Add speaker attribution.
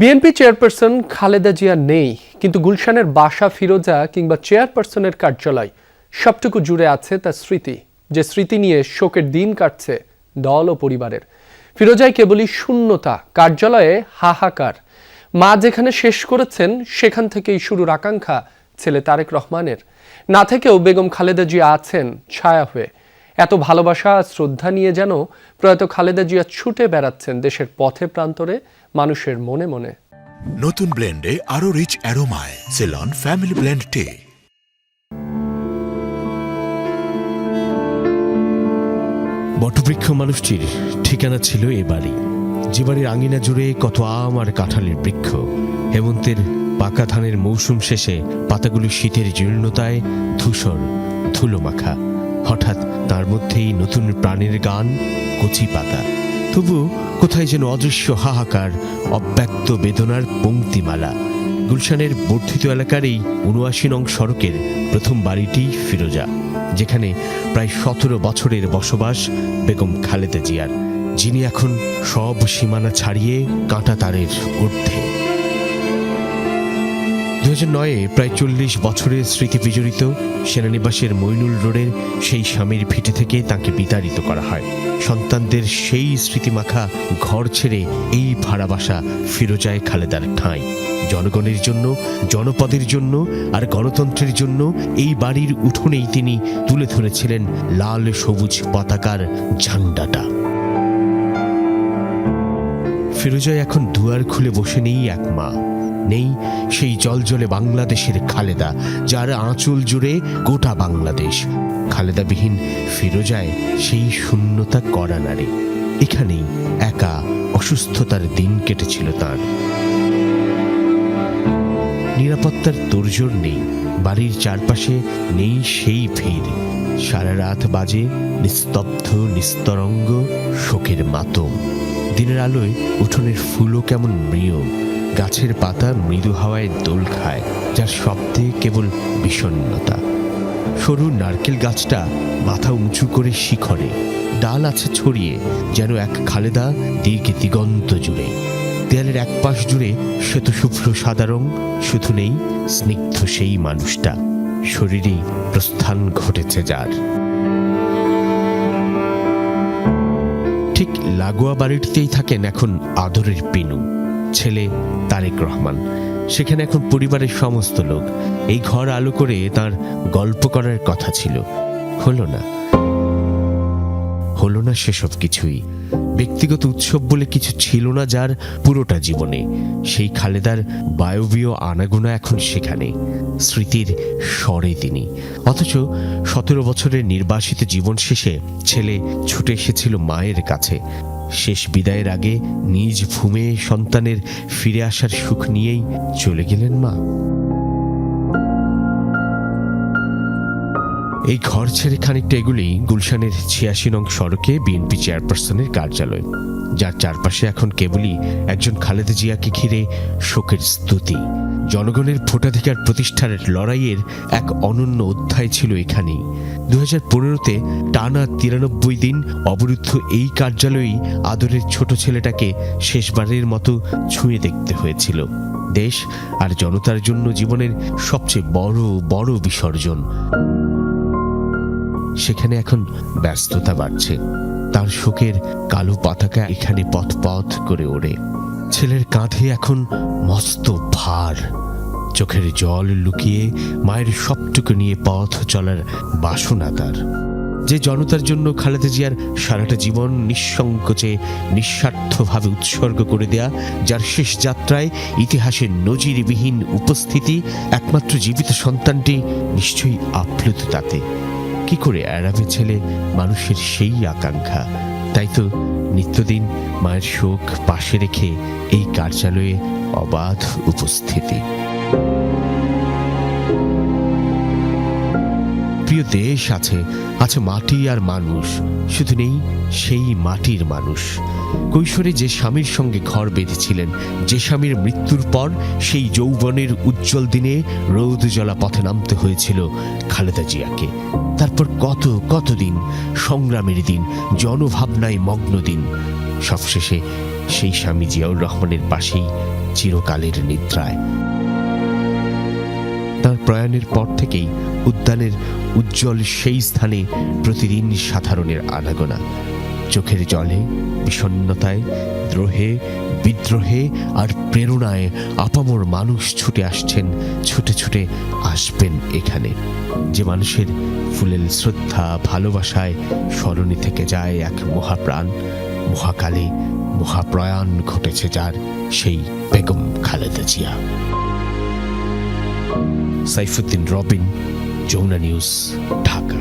Speaker 1: BNP chairperson Khaleda Zia নেই, কিন্তু গুলশানের বাসা ফিরোজা কিংবা চেয়ারপারসনের কার্যালয় সবটুকু জুড়ে আছে তার স্মৃতি, যে স্মৃতি নিয়ে শোকের দিন কাটছে দল ও পরিবারের। ফিরোজায় কেবলই শূন্যতা, কার্যালয়ে হাহাকার। মা যেখানে শেষ করেছেন, সেখান থেকেই শুরুর আকাঙ্ক্ষা ছেলে তারেক রহমানের। না থেকেও বেগম খালেদা জিয়া আছেন ছায়া হয়ে। এত ভালোবাসা আর শ্রদ্ধা নিয়ে যেন প্রয়াত খালেদা জিয়া ছুটে বেড়াচ্ছেন দেশের পথে প্রান্তরে মানুষের মনে মনে।
Speaker 2: নতুন ব্লেন্ডে আরও রিচ অ্যারোমায় সেলন ফ্যামিলি ব্লেন্ড টে
Speaker 3: বটবৃক্ষ মানুষটির ঠিকানা ছিল এ বাড়ি। যে বাড়ির আঙিনা জুড়ে কত আম আর কাঁঠালের বৃক্ষ। হেমন্তের পাকা ধানের মৌসুম শেষে পাতাগুলি শীতের জীর্ণতায় ধূসর ধুলো মাখা হঠাৎ তার মধ্যেই নতুন প্রাণের গান, কচি পাতা। তবু কোথায় যেন অদৃশ্য হাহাকার, অব্যক্ত বেদনার পংক্তিমালা গুলশানের বর্ধিত এলাকার এই উনআশি নং সড়কের প্রথম বাড়িটি ফিরোজা, যেখানে প্রায় সতেরো বছরের বসবাস বেগম খালেদা জিয়ার। যিনি এখন সব সীমানা ছাড়িয়ে কাঁটা তারের ঊর্ধ্বে। দু হাজার নয়ে প্রায় চল্লিশ বছরের স্মৃতি বিজড়িত সেনানিবাসের মইনুল রোডের সেই স্বামীর ভিটে থেকে তাকে বিতাড়িত করা হয়। সন্তানদের সেই স্মৃতিমাখা ঘর ছেড়ে এই ভাড়া বাসা ফিরোজায় খালেদার ঠাঁই। জনগণের জন্য, জনপদের জন্য আর গণতন্ত্রের জন্য এই বাড়ির উঠোনেই তিনি তুলে ধরেছিলেন লাল সবুজ পতাকার ঝান্ডাটা। ফিরোজয় এখন দুয়ার খুলে বসে নেই এক মা। নেই সেই জলজলে বাংলাদেশের খালেদা, যার আঁচল জুড়ে গোটা বাংলাদেশ। খালেদাবিহীন ফিরোজায় সেই শূন্যতা করা নারে। এখানেই একা অসুস্থতার দিন কেটেছিল তার। নিরাপত্তার তোরজোর নেই, বাড়ির চারপাশে নেই সেই ভিড়। সারা রাত বাজে নিস্তব্ধ, নিস্তরঙ্গ শোকের মাতম। দিনের আলোয় উঠোনের ফুলও কেমন মৃয়। গাছের পাতা মৃদু হাওয়ায় দোল খায়, যার শব্দে কেবল বিষণ্ণতা। সরু নারকেল গাছটা মাথা উঁচু করে শিখরে, ডাল আছে ছড়িয়ে, যেন এক খালেদা দীর্ঘ দিগন্ত জুড়ে। দেয়ালের এক পাশ জুড়ে শ্বেত শুভ্র সাদা রং, শুধু নেই, স্নিগ্ধ সেই মানুষটা, শরীরেই প্রস্থান ঘটেছে যার। লাগোয়া বাড়িটিতেই থাকেন এখন আদরের পিনু, ছেলে তারেক রহমান। সেখানে এখন পরিবারের সমস্ত লোক। এই ঘর আলো করে তার গল্প করার কথা ছিল। হলো না। হলো না সেসব কিছুই। ব্যক্তিগত উৎসব বলে কিছু ছিল না যার পুরোটা জীবনে। সেই খালেদার বায়বীয় আনাগোনা এখন সেখানে। স্মৃতির স্বরে তিনি। অথচ সতেরো বছরের নির্বাসিত জীবন শেষে ছেলে ছুটে এসেছিল মায়ের কাছে। শেষ বিদায়ের আগে নিজ ভূমে সন্তানের ফিরে আসার সুখ নিয়েই চলে গেলেন মা। এই ঘর ছেড়ে খানিকটা এগুলি গুলশানের ছিয়াশি নং সড়কে বিএনপি চেয়ারপারসনের কার্যালয়, যার চারপাশে এখন কেবলই একজন খালেদা জিয়াকে ঘিরে শোকের স্তুতি। জনগণের ভোটাধিকার প্রতিষ্ঠার লড়াইয়ের এক অনন্য অধ্যায় ছিল এখানেই। দু হাজার পনেরোতে টানা তিরানব্বই দিন অবরুদ্ধ এই কার্যালয়েই আদরের ছোট ছেলেটাকে শেষবারের মতো ছুঁয়ে দেখতে হয়েছিল। দেশ আর জনতার জন্য জীবনের সবচেয়ে বড় বড় বিসর্জন। সেখানে এখন ব্যস্ততা বাড়ছে। তার শোকের কালো পতাকা এখানে পথ পথ করে ওড়ে। ছেলের কাঁধে এখন মস্ত ভার। চোখের জল লুকিয়ে মায়ের সবটুকু নিয়ে পথ চলার বাসনা তার। যে জনতার জন্য খালেদা জিয়ার সারাটা জীবন নিঃসংকোচে, নিঃস্বার্থভাবে উৎসর্গ করে দেয়া, যার শেষ যাত্রায় ইতিহাসের নজিরবিহীন উপস্থিতি একমাত্র জীবিত সন্তানটি নিশ্চয়ই আপ্লুত তাতে। কি করে এড়াবে ছেলে মানুষের সেই আকাঙ্ক্ষা? তাই তো নিত্যদিন মায়ের শোক পাশে রেখে এই কার্যালয়ে অবাধ উপস্থিতি। প্রিয় দেশ আছে আছে মাটি আর মানুষ, শুধু নেই সেই মাটির মানুষ। কৈশোরে যে স্বামীর সঙ্গে ঘর বেঁধেছিলেন, যে স্বামীর মৃত্যুর পর সেই যৌবনের উজ্জ্বল দিনে রৌদ জ্বলা পথে নামতে হয়েছিল খালেদা জিয়াকে। তারপর কত কত দিন, সংগ্রামের দিন, জনভাবনায় মগ্ন দিন, সবশেষে সেই স্বামী জিয়াউর রহমানের পাশেই চিরকালের নিদ্রায়। তার প্রয়াণের পর থেকেই উদ্যানের উজ্জ্বল সেই স্থানে প্রতিদিন সাধারণের আনাগোনা। চোখের জলে, বিষণ্ণতায়, দ্রোহে, বিদ্রোহে আর প্রেরণায় আপামর মানুষ ছুটে আসছেন, ছুটে ছুটে আসবেন এখানে। যে মানুষের ফুলেল শ্রদ্ধা, ভালোবাসায় স্মরণে থেকে যায় এক মহাপ্রাণ, মহাকালে মহাপ্রয়াণ ঘটেছে যার সেই Begum Khaleda Zia. Saifuddin Robin Jamuna news Dhaka